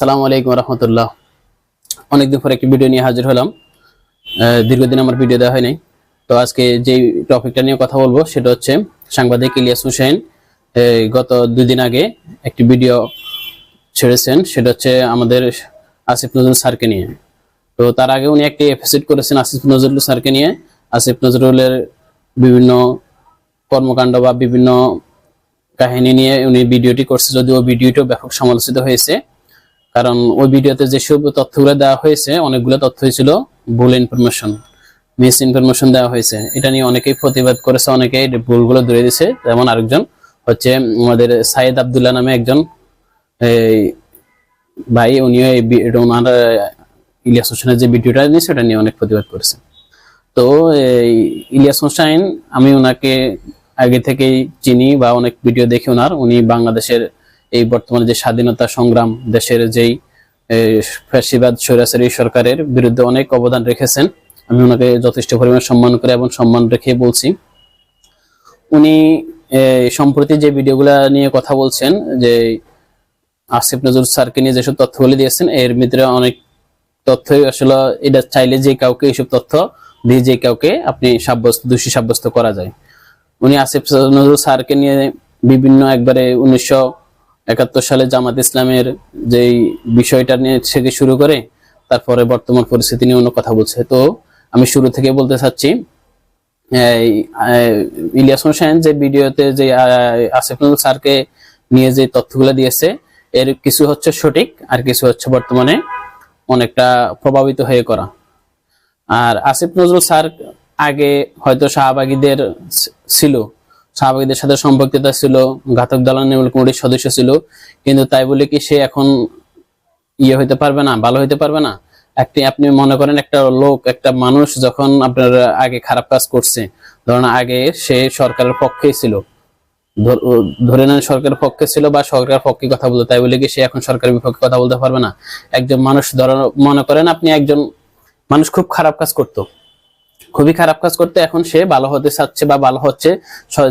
সালামু আলাইকুম রহমতুল্লাহ। অনেকদিন পর একটি ভিডিও নিয়ে হাজির হলাম। দীর্ঘদিন আমার ভিডিও দেওয়া হয় নাই তো আজকে যে টপিকটা নিয়ে কথা বলব, সেটা হচ্ছে সাংবাদিক ইলিয়াস হুসেন গত দুই দিন আগে একটি ভিডিও ছেড়েছেন। সেটা হচ্ছে আমাদের আসিফ নজরুল স্যারকে নিয়ে। তো তার আগে উনি একটি এপিসোড করেছেন আসিফ নজরুল স্যারকে নিয়ে। আসিফ নজরুলের বিভিন্ন কর্মকাণ্ড বা বিভিন্ন কাহিনী নিয়ে উনি ভিডিওটি করছে। যদিও ভিডিওটিও ব্যাপক সমালোচিত হয়েছে। কারণ ওই ভিডিওতে যেসব তথ্যগুলো দেওয়া হয়েছে, অনেকগুলো তথ্য হয়েছিল ভুল ইনফরমেশন মিস ইনফরমেশন দেওয়া হয়েছে। এটা নিয়ে অনেকেই প্রতিবাদ করেছে, অনেকেই ভুলগুলো ধরে দিয়েছে। যেমন আরেকজন হচ্ছে আমাদের সাইদ আবদুল্লাহ নামে একজন, এই ভাই, উনিও এই ওনার ইলিয়াস হোসেনের যে ভিডিওটা নিয়েছে সেটা নিয়ে অনেক প্রতিবাদ করেছে। তো এই ইলিয়াস হোসেন, আমি ওনাকে আগে থেকেই চিনি বা অনেক ভিডিও দেখি ওনার। উনি বাংলাদেশের এই বর্তমানে যে স্বাধীনতা সংগ্রাম দেশের যেই ফ্যাসিবাদ, স্বৈরাচারী সরকারের বিরুদ্ধে অনেক অবদান রেখেছেন। আমি ওনাকে যথেষ্ট পরিমাণ সম্মান করে এবং সম্মান রেখে বলছি। উনি সম্প্রতি যে ভিডিওগুলা নিয়ে কথা বলছেন, যে আসিফ নজরুল স্যারকে নিয়ে যেসব তথ্যগুলি দিয়েছেন, এর ভিতরে অনেক তথ্যই আসলে এটা চাইলে যে কাউকে এইসব তথ্য দিয়ে যে কাউকে আপনি সাব্যস্ত, দোষী সাব্যস্ত করা যায়। উনি আসিফ নজরুল স্যারকে নিয়ে বিভিন্ন একবারে উনিশশো একাত্তর সালে জামাত ইসলামের যেই বিষয়টা নিয়ে থেকে শুরু করে তারপরে বর্তমান পরিস্থিতি নিয়ে অন্য কথা বলছে। তো আমি শুরু থেকে বলতে চাচ্ছি ইলিয়াস হোসেন যে ভিডিওতে যে আহ, আসিফ নজরুল স্যারকে নিয়ে যে তথ্যগুলো দিয়েছে এর কিছু হচ্ছে সঠিক আর কিছু হচ্ছে বর্তমানে অনেকটা প্রভাবিত হয়ে করা। আর আসিফ নজরুল স্যার আগে হয়তো শাহবাগীদের ছিল শাহবাগীদের সাথে সম্পর্কিতা ছিল, ঘাতক দালান নির্মূল কমিটির সদস্য ছিল, কিন্তু তাই বলে কি সে এখন ইয়ে হইতে পারবে না, ভালো হইতে পারবে না? একটি আপনি মনে করেন একটা লোক, একটা মানুষ যখন আপনার আগে খারাপ কাজ করছে, ধরেন আগে সে সরকারের পক্ষেই ছিল ধরে নেন সরকারের পক্ষে ছিল বা সরকারের পক্ষে কথা বলতো, তাই বলে কি সে এখন সরকারের বিপক্ষে কথা বলতে পারবে না? একজন মানুষ ধর, মনে করেন আপনি একজন মানুষ খুব খারাপ কাজ করতো খুবই খারাপ কাজ করতে এখন সে ভালো হতে চাচ্ছে বা ভালো হচ্ছে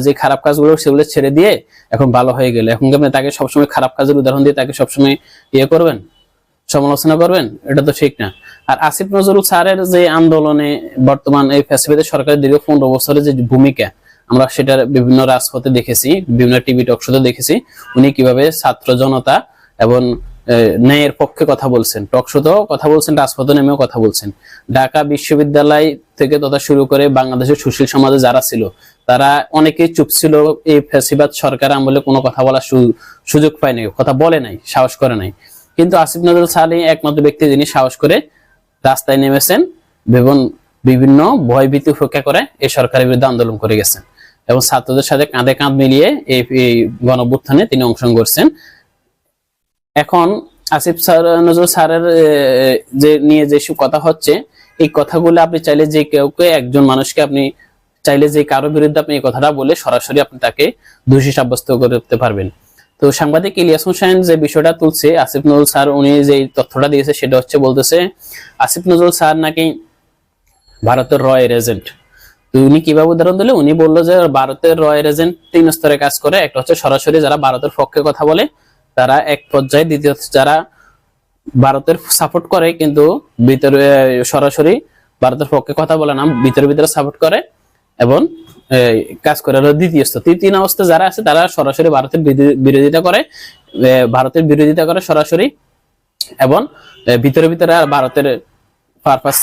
যে খারাপ কাজগুলো সেগুলো ছেড়ে দিয়ে এখন ভালো হয়ে গেলে। এখন আপনি তাকে সবসময় খারাপ কাজের উদাহরণ দিয়ে তাকে সবসময় ইয়ে করবেন, সমালোচনা করবেন, এটা তো ঠিক না। আর আসিফ নজরুল স্যারের যে আন্দোলনে বর্তমান এই ফ্যাসিলিটি সরকারের দীর্ঘ পনেরো বছরের যে ভূমিকা, আমরা সেটার বিভিন্ন রাজপথে দেখেছি, বিভিন্ন টিভি টক শোতে দেখেছি, উনি কীভাবে ছাত্র জনতা এবং ন্যায়ের পক্ষে কথা বলছেন, টক শোতেও কথা বলছেন, রাজপথে নেমেও কথা বলছেন। ঢাকা বিশ্ববিদ্যালয় থেকে তথা শুরু করে বাংলাদেশের সুশীল সমাজে যারা ছিল, তারা অনেকেই চুপ ছিল, এই ফ্যাসিবাদ সরকার আমলে কোনো কথা বলার সুযোগ পায়নি কথা বলে নাই, সাহস করে নাই। কিন্তু আসিফ নজরুল সালি একমাত্র ব্যক্তি যিনি সাহস করে রাস্তায় নেমেছেন, এবং বিভিন্ন ভয়ভীতি উপেক্ষা করে এই সরকারের বিরুদ্ধে আন্দোলন করে গেছেন। এবং ছাত্রদের সাথে কাঁধে কাঁধ মিলিয়ে এই এই গণভ্যুত্থানে তিনি অংশগ্রহণ করছেন। এখন আসিফ স্যার, নজরুল স্যারের যে নিয়ে যেসব কথা হচ্ছে, এই কথাগুলো আপনি চাইলে যে কেউকে, একজন মানুষকে আপনি চাইলে যে কারও বিরুদ্ধে আপনি এই কথাটা বলে সরাসরি আপনি তাকে দোষী সাব্যস্ত করতে পারবেন। তো সাংবাদিক ইলিয়াস হোসেন যে বিষয়টা তুলছে, আসিফ নজরুল স্যার, উনি যে তথ্যটা দিয়েছে সেটা হচ্ছে বলতেছে, আসিফ নজরুল স্যার নাকি ভারতের রয়ের এজেন্ট। উনি কীভাবে উদাহরণ দিলে? উনি বলল যে ভারতের রয়ের এজেন্ট তিন স্তরে কাজ করে, একটা হচ্ছে সরাসরি যারা ভারতের পক্ষে কথা বলে তারা এক পর্যায়ে, দ্বিতীয় যারা ভারতের সাপোর্ট করে কিন্তু ভিতরে সরাসরি ভারতের পক্ষে কথা বলে না, ভিতরে ভিতরে সাপোর্ট করে এবং কাজ করে হলো দ্বিতীয় স্তর তৃতীয় অবস্থা যারা আছে, তারা সরাসরি ভারতের বিরোধী- বিরোধিতা করে ভারতের বিরোধিতা করে সরাসরি এবং ভিতরে ভিতরে ভারতের পারপাস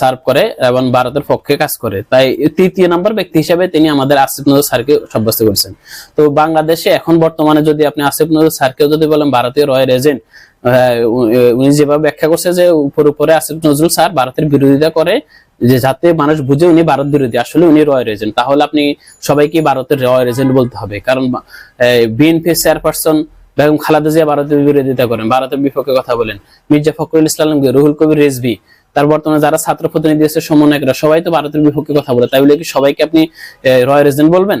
সার্ভ করে এবং ভারতের পক্ষে কাজ করে। তাই তৃতীয় নম্বর ব্যক্তি হিসেবে তিনি আমাদের আসিফ নজর স্যারকে সাব্যস্ত করেছেন। তো বাংলাদেশে এখন বর্তমানে যদি আপনি আসিফ নজর স্যারকেও যদি বলেন ভারতীয় রয়ের এজেন্ট উনি যেভাবে ব্যাখ্যা করছে যে উপর উপরে আসিফ নজরুল স্যার ভারতের বিরোধিতা করে যে যাতে মানুষ বুঝে উনি ভারত বিরোধী, আসলে উনি রয়ের এজেন্ট। তাহলে আপনি সবাইকে ভারতের রয়ের এজেন্ট বলতে হবে। কারণ বিএনপি চেয়ারপারসন বেগম খালেদা জিয়া ভারতের বিরোধিতা করেন, ভারতের বিপক্ষে কথা বলেন। মির্জা ফখরুল ইসলাম, রুহুল কবির রেজভি তার বর্তমানে যারা ছাত্র প্রতিনিধি আছে, সমন্বয়করা, সবাই তো ভারতের বিপক্ষে কথা বলে। তাই বলে কি, সবাইকে আপনি রয়ের এজেন্ট বলবেন?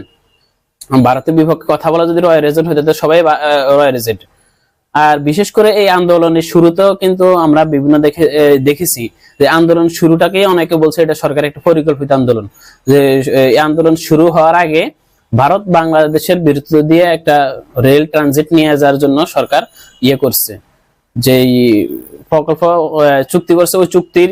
ভারতের বিপক্ষে কথা বলা যদি রয়ের এজেন্ট হইতে তো সবাই রয়ের এজেন্ট আর বিশেষ করে এই আন্দোলনের শুরুতেও কিন্তু আমরা বিভিন্ন দেখে দেখেছি যে আন্দোলন শুরুটাকেই অনেকে বলছে এটা সরকারের একটা পরিকল্পিত আন্দোলন। যে এই আন্দোলন শুরু হওয়ার আগে ভারত বাংলাদেশের বিরুদ্ধে দিয়ে একটা রেল ট্রানজিট নিয়ে যাওয়ার জন্য সরকার ইয়ে করছে। যেই প্রকল্প চুক্তি করছে, ওই চুক্তির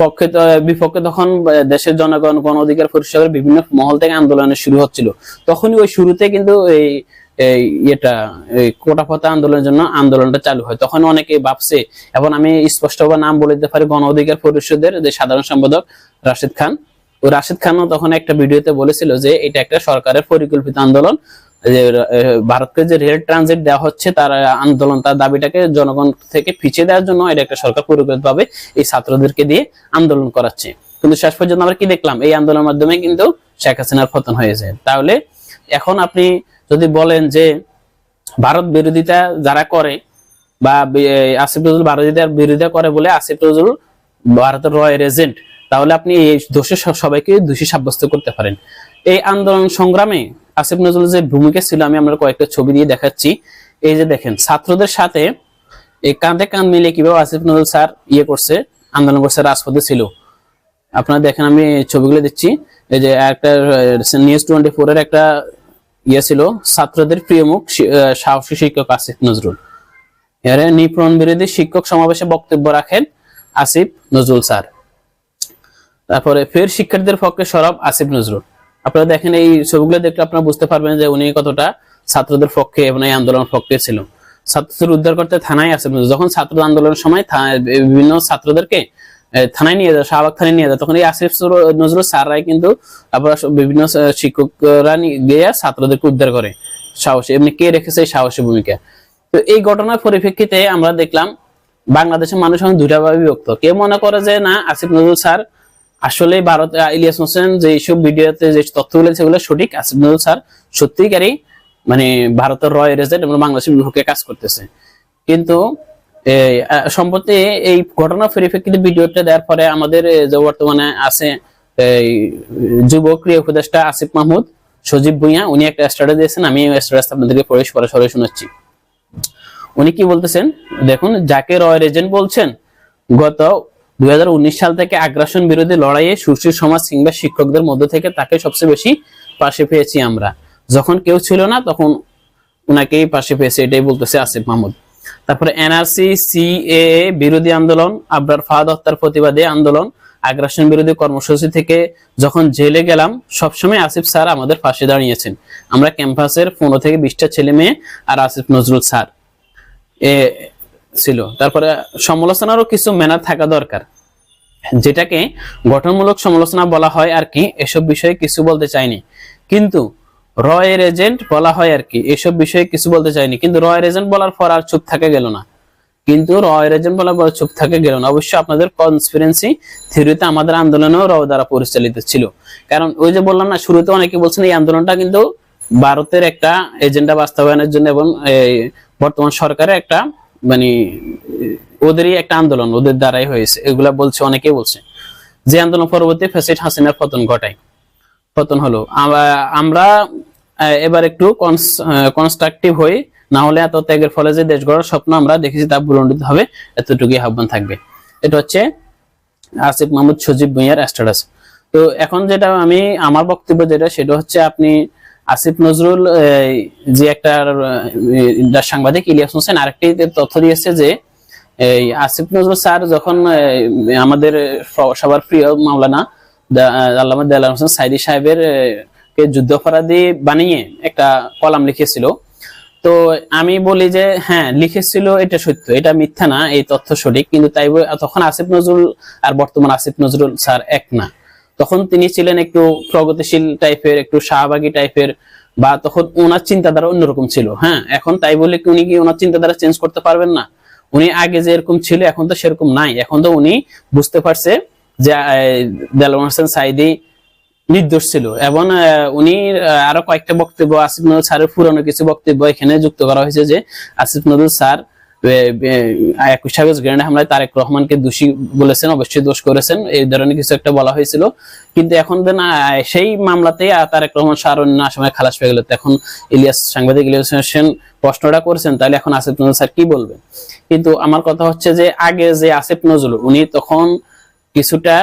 পক্ষে বিপক্ষে তখন দেশের জনগণ, গণ অধিকার পরিষদের বিভিন্ন মহল থেকে আন্দোলনের শুরু হচ্ছিল। তখনই ওই শুরুতে কিন্তু এই এটা এই কোটাপথা আন্দোলনের জন্য আন্দোলনটা চালু হয়। তখন অনেকে ভাবছে, এবং আমি স্পষ্টভাবে নাম বলে দিতে পারি, গণ অধিকার পরিষদের যে সাধারণ সম্পাদক রাশিদ খান। রাশিদ খানও তখন একটা ভিডিওতে বলেছিল যে, এটা একটা সরকারের পরিকল্পিত আন্দোলন। যে ভারতকে যে রেল ট্রানজিট দেওয়া হচ্ছে, তার আন্দোলন, তার দাবিটাকে জনগণ থেকে পিছিয়ে দেওয়ার জন্য এটা একটা সরকার পরিকল্পিতভাবে এই ছাত্রদেরকে দিয়ে আন্দোলন করাচ্ছে। কিন্তু শেষ পর্যন্ত আমরা কি দেখলাম? এই আন্দোলনের মাধ্যমে কিন্তু শেখ হাসিনার পতন হয়েছে। তাহলে এখন আপনি যদি বলেন যে ভারত বিরোধিতা যারা করে বা আসিফ নজরুল ভারতীয়দের বিরোধিতা করে বলে আসিফ নজরুল ভারতের রয়ের এজেন্ট তাহলে আপনি এই দোষে সবাইকে দোষী সাব্যস্ত করতে পারেন। এই আন্দোলন সংগ্রামে আসিফ নজরুল যে ভূমিকা ছিল, আমি আমরা কয়েকটা ছবি দিয়ে দেখাচ্ছি। এই যে দেখেন, ছাত্রদের সাথে এই কাঁধে কাঁধ মিলে কীভাবে আসিফ নজরুল স্যার ইয়ে করছে, আন্দোলন করছে, রাজপথে ছিল। আপনারা দেখেন, আমি ছবিগুলো দিচ্ছি। এই যে একটা নিউজ টোয়েন্টি ফোর এর একটা ইয়ে ছিল, ছাত্রদের প্রিয় মুখ সাহসী শিক্ষক আসিফ নজরুল। এর নিপূরণ বিরোধী শিক্ষক সমাবেশে বক্তব্য রাখেন আসিফ নজরুল স্যার। তারপরে ফের শিক্ষার্থীদের পক্ষে সরব আসিফ নজরুল। আপনারা দেখেন এই ছবিগুলো দেখলে আপনারা বুঝতে পারবেন যে উনি কতটা ছাত্রদের পক্ষে এবং এই আন্দোলনের পক্ষে ছিল। ছাত্রদের উদ্ধার করতে থানায় নজরুল যখন ছাত্র আন্দোলনের সময় বিভিন্ন ছাত্রদেরকে থানায় নিয়ে যায়, শাহবাগ থানায় নিয়ে যায়, তখন এই আসিফ নজরুল স্যাররাই কিন্তু আবার বিভিন্ন শিক্ষকরা গিয়ে ছাত্রদেরকে উদ্ধার করে। সাহসী। এমনি কে রেখেছে এই সাহসী ভূমিকা? তো এই ঘটনার পরিপ্রেক্ষিতে আমরা দেখলাম, বাংলাদেশের মানুষ এখন দুটা ভাবে বিভক্ত। কেউ মনে করে যে না, আসিফ নজরুল স্যার আসলে ভারত ইলিয়াস হোসেন যে এইসব ভিডিওতে যে তথ্যগুলো সেগুলো সঠিক আসিফ স্যার সত্যিকারই মানে ভারতের রয় রেজেন্ট এবং বাংলাদেশের বিপক্ষে কাজ করতেছে। কিন্তু সম্প্রতি এই ঘটনার পরিপ্রেক্ষিতে ভিডিওটা দেওয়ার পরে আমাদের যে বর্তমানে আছে যুব ক্রিয়া উপদেষ্টা আসিফ মাহমুদ, সজীব ভুঁইয়া, উনি একটা স্ট্যাটাস দিয়েছেন, আমি স্ট্যাটাস আপনাদেরকে পড়ে সরাসরি শোনাচ্ছি। উনি কি বলতেছেন? দেখুন, যাকে রয় রেজেন্ট বলছেন, গত দুই সাল থেকে আগ্রাসন বিরোধী লড়াইয়ে সুশীল সমাজ কিংবা শিক্ষকদের মধ্য থেকে তাকে সবচেয়ে বেশি পাশে পেয়েছি আমরা। যখন কেউ ছিল না, তখন উনাকেই পাশে পেয়েছে, এটাই বলতেছে আসিফ মাহমুদ। তারপরে এনআরসি সিএ বিরোধী আন্দোলন, আবরার ফাহাদ হত্যার প্রতিবাদে আন্দোলন, আগ্রাসন বিরোধী কর্মসূচি থেকে যখন জেলে গেলাম, সবসময় আসিফ স্যার আমাদের পাশে দাঁড়িয়েছেন। আমরা ক্যাম্পাসের পনেরো থেকে বিশটা ছেলে মেয়ে আর আসিফ নজরুল স্যার। ছিল। তারপরে সমালোচনারও কিছু ম্যানার থাকা দরকার। যেটাকে গঠনমূলক সমালোচনা বলা হয় আর কি, এসব বিষয়ে কিছু বলতে চাইনি। কিন্তু রয়ের এজেন্ট বলা হয় আর কি, এসব বিষয়ে কিছু বলতে চাইনি। কিন্তু রয়ের এজেন্ট বলার পর আর চুপ থাকা গেল না। কিন্তু রয়ের এজেন্ট বলার পর চুপ থাকা গেল না। অবশ্যই আপনাদের কনসপিরেন্সি থিওরিতে আমাদের আন্দোলনেও র দ্বারা পরিচালিত ছিল। কারণ ওই যে বললাম না, শুরুতে অনেকে বলছেন এই আন্দোলনটা কিন্তু ভারতের একটা এজেন্ডা বাস্তবায়নের জন্য এবং বর্তমান সরকারের একটা মানে ওদেরই একটা আন্দোলন, ওদের দ্বারাই হয়েছে। এগুলা বলছে, অনেকেই বলছে যে আন্দোলন পরবর্তী ফেসিড হাসিনার পতন ঘটায়। পতন হলো। আমরা এবার একটু কনস্ট্রাকটিভ হই, না হলে এত ত্যাগের ফলে যে দেশ গড়ার স্বপ্ন আমরা দেখেছি, তা বুলন্ডিত হবে, এতটুকুই আহ্বান থাকবে। এটা হচ্ছে আসিফ মাহমুদ সজীব ভুঁইয়ার স্ট্যাটাস তো এখন যেটা আমি, আমার বক্তব্য যেটা, সেটা হচ্ছে আপনি আসিফ নজরুল যে একটা সাংবাদিক ইলিয়াস হোসেন আরেকটি তথ্য দিয়েছে যে, এই আসিফ নজরুল স্যার যখন আমাদের সবার প্রিয় মাওলানা দা- আল্লামা দেলার হোসেন সাইদি সাহেবের কে যুদ্ধাপরাধী বানিয়ে একটা কলাম লিখেছিল। তো আমি বলি যে হ্যাঁ লিখেছিল এটা সত্য, এটা মিথ্যা না, এই তথ্য সঠিক, কিন্তু তাই তখন আসিফ নজরুল আর বর্তমান আসিফ নজরুল স্যার এক না। তখন তিনি ছিলেন একটু প্রগতিশীল টাইপের, একটু শাহবাগী টাইপের, বা তখন ওনার চিন্তাধারা অন্যরকম ছিল হ্যাঁ? এখন তাই বলে কি উনি কি ওনার চিন্তাধারা চেঞ্জ করতে পারবেন না? উনি আগে যে এরকম ছিল, এখন তো সেরকম নাই। এখন তো উনি বুঝতে পারছে যে দেলোয়ার হোসেন সাইদি নির্দোষ ছিল। এবং উনি আরও কয়েকটা বক্তব্য, আসিফ নজরুল স্যারের পুরনো কিছু বক্তব্য এখানে যুক্ত করা হয়েছে যে, আসিফ নজরুল স্যার একুশ আগস্ট গ্রেনেড হামলায় তারেক রহমানকে দোষী বলেছেন, অবশ্যই দোষ করেছেন। এই ধরনের কিছু একটা বলা হয়েছিল। কিন্তু এখন দেন সেই মামলাতে তারেক রহমান স্যার অন্য আসামে খালাস পেয়ে গেল। এখন ইলিয়াস সাংবাদিক ইলিয়াস হোসেন প্রশ্নটা করছেন, তাহলে এখন আসিফ নজরুল স্যার কি বলবেন? কিন্তু আমার কথা হচ্ছে যে, আগে যে আসিফ নজরুল, উনি তখন কিছুটা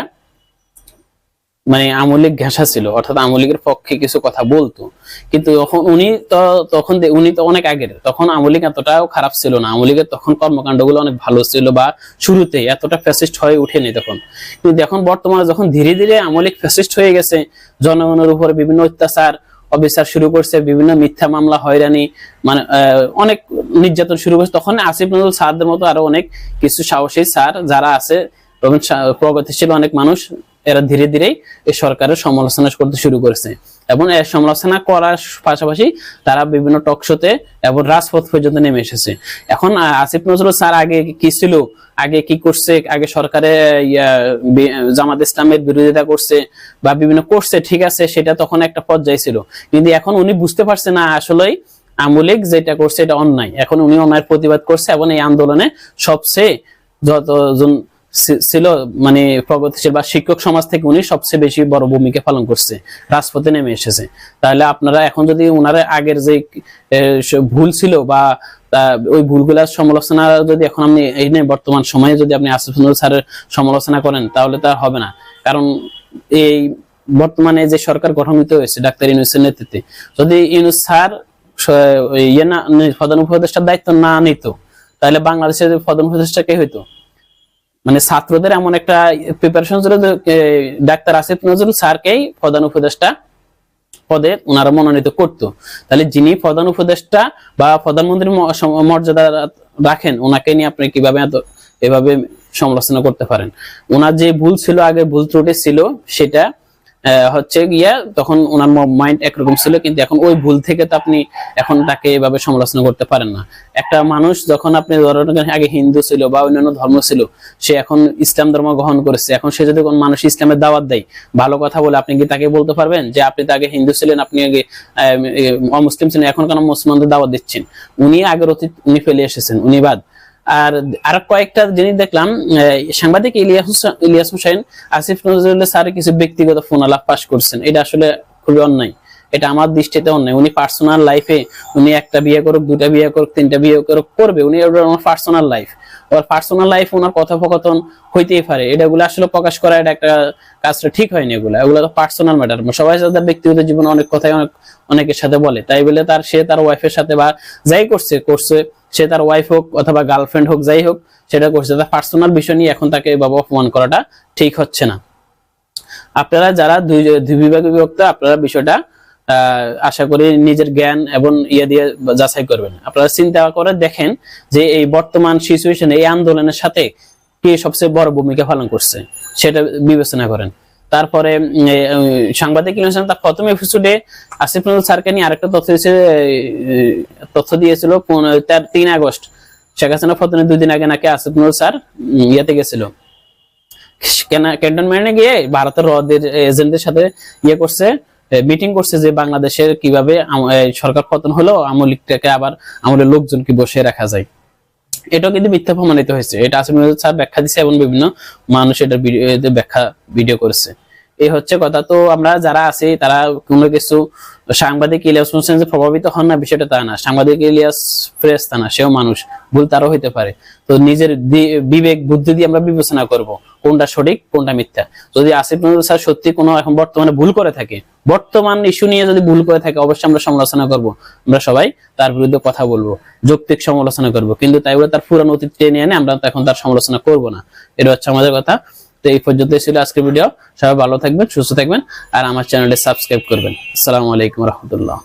মানে আমলিক ঘেঁষা ছিল, অর্থাৎ আমলিকের পক্ষে কিছু কথা বলতো। কিন্তু তখন উনি তো তখন উনি তো অনেক আগের, তখন আমলিক এতটাও খারাপ ছিল না। আমলিকের তখন কর্মকাণ্ডগুলো অনেক ভালো ছিল বা শুরুতে এতটা ফ্যাসিস্ট হয়ে উঠেনি তখন। কিন্তু এখন বর্তমানে যখন ধীরে ধীরে আমলিক ফ্যাসিস্ট হয়ে গেছে, জনগণের উপরে বিভিন্ন অত্যাচার, অবিচার শুরু করছে, বিভিন্ন মিথ্যা মামলা, হয়রানি মানে অনেক নির্যাতন শুরু করছে তখন আসিফ নজরুল স্যারদের মতো আরও অনেক কিছু সাহসী স্যার যারা আছে প্রগতিশীল অনেক মানুষ এরা ধীরে ধীরে এই সরকারের সমালোচনা করতে শুরু করেছে। এবং এর সমালোচনা করার পাশাপাশি তারা বিভিন্ন টক শোতে এবং রাজপথ পর্যন্ত নেমে এসেছে। এখন আসিফ নজরুল স্যার আগে কি ছিল? আগে কি করছে? আগে সরকারে জামাত ইসলামের বিরোধিতা করছে বা বিভিন্ন করছে, ঠিক আছে, সেটা তখন একটা পর্যায়ে ছিল। কিন্তু এখন উনি বুঝতে পারছে না, আসলেই আমলিক যেটা করছে এটা অন্যায়। এখন উনি অন্যায়ের প্রতিবাদ করছে এবং এই আন্দোলনে সবচেয়ে যতজন ছিল মানে প্রগতিশীল বা শিক্ষক সমাজ থেকে উনি সবচেয়ে বেশি বড় ভূমিকা পালন করছে, রাজপথে নেমে এসেছে। তাহলে আপনারা এখন যদি ওনার আগের যে ভুল ছিল বা ওই ভুলগুলার সমালোচনা যদি এখন আপনি এই নিয়ে বর্তমান সময়ে যদি আপনি আসিফ স্যারের সমালোচনা করেন, তাহলে তা হবে না। কারণ এই বর্তমানে যে সরকার গঠনিত হয়েছে, ডাক্তার ইউনুসের নেতৃত্বে, যদি ইউনুস স্যার ইয়ে না, প্রধান উপদেষ্টার দায়িত্ব না নিত, তাহলে বাংলাদেশের প্রধান উপদেষ্টা কে হইতো? মানে ছাত্রদের এমন একটা প্রিপারেশন ছিল ডাক্তার আসিফ নজরুল স্যারকেই প্রধান উপদেষ্টা পদে ওনারা মনোনীত করত। তাহলে যিনি প্রধান উপদেষ্টা বা প্রধানমন্ত্রীর মর্যাদা রাখেন ওনাকে নিয়ে আপনি কীভাবে এত, এভাবে সমালোচনা করতে পারেন? ওনার যে ভুল ছিল, আগে ভুল ত্রুটি ছিল, সেটা হচ্ছে গিয়া তখন ওনার মাইন্ড একরকম ছিল, কিন্তু এখন ওই ভুল থেকে তো আপনি এখন তাকে এভাবে সমালোচনা করতে পারেন না। একটা মানুষ যখন আপনি ধরেন আগে হিন্দু ছিল বা অন্যান্য ধর্ম ছিল, সে এখন ইসলাম ধর্ম গ্রহণ করেছে। এখন সে যদি কোন মানুষ ইসলামের দাওয়াত দেয়, ভালো কথা বলে আপনি কি তাকে বলতে পারবেন যে আপনি তো আগে হিন্দু ছিলেন, আপনি আগে অমুসলিম ছিলেন, এখন কেন মুসলমানদের দাওয়াত দিচ্ছেন? উনি আগের অতীত, উনি ফেলে এসেছেন, উনি বাদ। আর আর কয়েকটা জিনিস দেখলাম সাংবাদিক ইলিয়াস হোসেন- ইলিয়াস হোসেন আসিফ নজরুল্লাহ স্যার কিছু ব্যক্তিগত ফোন আলাপ পাশ করছেন। এটা আসলে খুবই অন্যায়। এটা আমার দৃষ্টিতে অন্যায়। উনি পার্সোনাল লাইফে উনি একটা বিয়ে করুক, দুটা বিয়ে করুক, তিনটা বিয়ে করুক, করবে। উনি ওনার পার্সোনাল লাইফ ওর পার্সোনাল লাইফ ওনার কথোপকথন হইতেই পারে। এটাগুলো আসলে প্রকাশ করা এটা একটা কাজটা ঠিক হয়নি এগুলো। এগুলো তো পার্সোনাল ম্যাটার সবাই সাথে ব্যক্তিগত জীবনে অনেক কথাই অনেক, অনেকের সাথে বলে। তাই বলে তার, সে তার ওয়াইফের সাথে বা যাই করছে করছে, সে তার ওয়াইফ হোক অথবা গার্লফ্রেন্ড হোক, যাই হোক, সেটা করছে। তার পার্সোনাল বিষয় নিয়ে এখন তাকে এভাবে অপমান করাটা ঠিক হচ্ছে না। আপনারা যারা দুই বিভাগে বিভক্ত, আপনারা বিষয়টা আশা করি নিজের জ্ঞান এবং ইয়ে দিয়ে যাচাই করবেন। আপনারা চিন্তা করে দেখেন যে এই বর্তমান সিচুয়েশন এই আন্দোলনের সাথে কে সবচেয়ে বড় ভূমিকা পালন করছে, সেটা বিবেচনা করেন। তারপরে সাংবাদিক প্রথম এপিসোডে আসিফ নজরুল স্যারকে নিয়ে আরেকটা তথ্য দিয়েছে তথ্য দিয়েছিল তার তিন আগস্ট, শেখ হাসিনা ফতনের দুই দিন আগে নাকি আসিফ নজরুল স্যার ইয়েতে গেছিল। ক্যান্টনমেন্টে গিয়ে ভারতের রদের এজেন্টদের সাথে ইয়ে করছে মিটিং করছে যে বাংলাদেশের কীভাবে সরকার পতন হলো আমলিকটাকে আবার আমাদের লোকজনকে বসে রাখা যায়। এটা কিন্তু মিথ্যা প্রমাণিত হয়েছে। এটা আসলে স্যার ব্যাখ্যা দিচ্ছে এবং বিভিন্ন মানুষ এটা ভিডিও ব্যাখ্যা ভিডিও করেছে। এই হচ্ছে কথা। তো আমরা যারা আছি, তারা কোনো কিছু সাংবাদিক ইলিয়াস হোসেন যে প্রভাবিত হন না, বিষয়টা তা না। সাংবাদিক ইলিয়াস ফ্রেশ তা না, সেও মানুষ, ভুল তারও হইতে পারে। তো নিজের বিবেক, বুদ্ধি দিয়ে আমরা বিবেচনা করব, কোনটা সঠিক, কোনটা মিথ্যা। যদি আসিফ নজরুল স্যার সত্যি কোনো এখন বর্তমানে ভুল করে থাকে, বর্তমান ইস্যু নিয়ে যদি ভুল করে থাকে, অবশ্যই আমরা সমালোচনা করব। আমরা সবাই তার বিরুদ্ধে কথা বলব, যৌক্তিক সমালোচনা করব। কিন্তু তাই বলে তার পুরানো অতীত টেনে এনে আমরা এখন তার সমালোচনা করব না। এটা হচ্ছে আমাদের কথা। তো এই পর্যন্ত ছিল আজকের ভিডিও সবাই ভালো থাকবেন, সুস্থ থাকবেন, আর আমার চ্যানেলটি সাবস্ক্রাইব করবেন। আসসালামু আলাইকুম রহমতুল্লাহ।